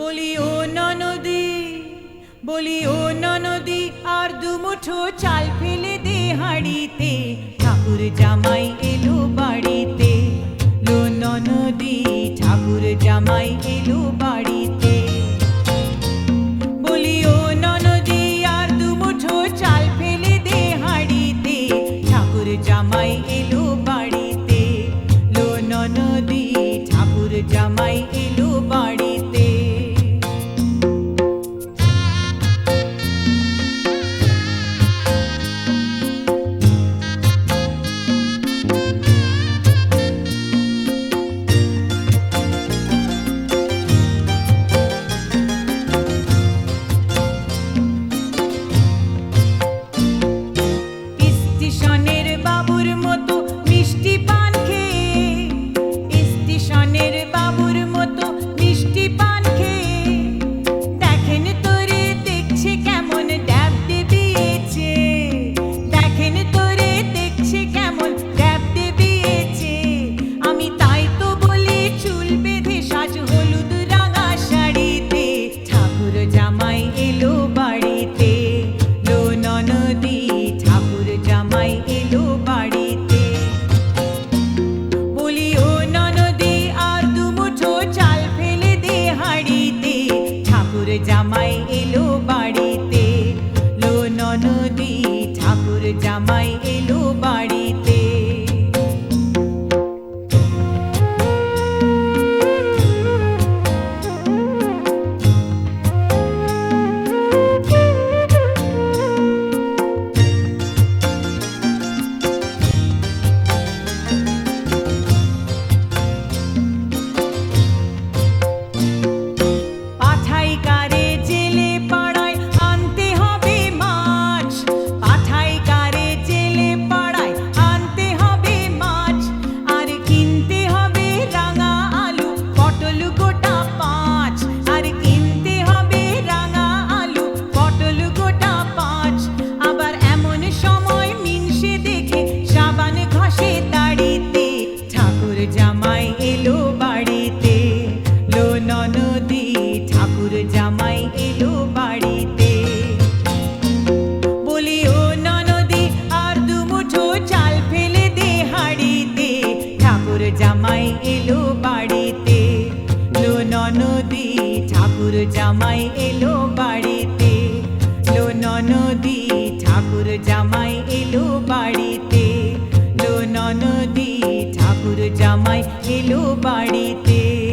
বলি ও ননদি বলি ও ননদি, আর দুমুঠো চাল ফেলে দে হাড়িতে। ঠাকুর জামাই এলো বাড়িতে। লো ননদি, ঠাকুর জামাই এলো বাড়ি ঠাকুর জামাই এলো বাড়িতে। লো ননদি, ঠাকুর জামাই এলো বাড়িতে। লো ননদি, ঠাকুর জামাই এলো বাড়িতে।